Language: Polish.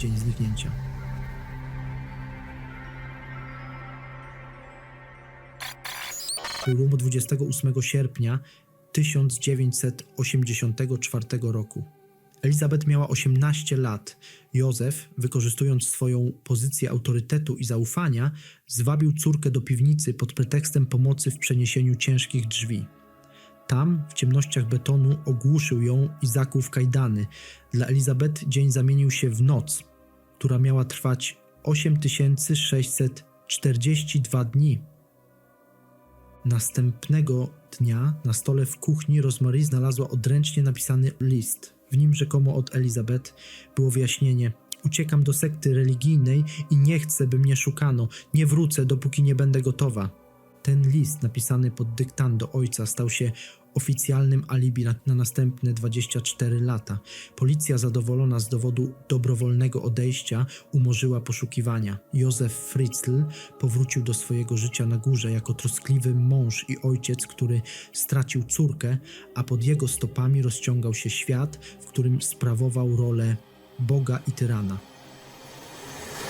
dzień zniknięcia. Było 28 sierpnia 1984 roku. Elizabeth miała 18 lat. Józef, wykorzystując swoją pozycję autorytetu i zaufania, zwabił córkę do piwnicy pod pretekstem pomocy w przeniesieniu ciężkich drzwi. Tam, w ciemnościach betonu, ogłuszył ją i zakuł w kajdany. Dla Elizabeth dzień zamienił się w noc, która miała trwać 8642 dni. Następnego dnia na stole w kuchni Rosemary znalazła odręcznie napisany list. W nim rzekomo od Elizabeth było wyjaśnienie: Uciekam do sekty religijnej i nie chcę, by mnie szukano. Nie wrócę, dopóki nie będę gotowa. Ten list, napisany pod dyktando ojca, stał się oficjalnym alibi na, na następne 24 lata. Policja, zadowolona z dowodu dobrowolnego odejścia, umorzyła poszukiwania. Józef Fritzl powrócił do swojego życia na górze jako troskliwy mąż i ojciec, który stracił córkę, a pod jego stopami rozciągał się świat, w którym sprawował rolę Boga i tyrana.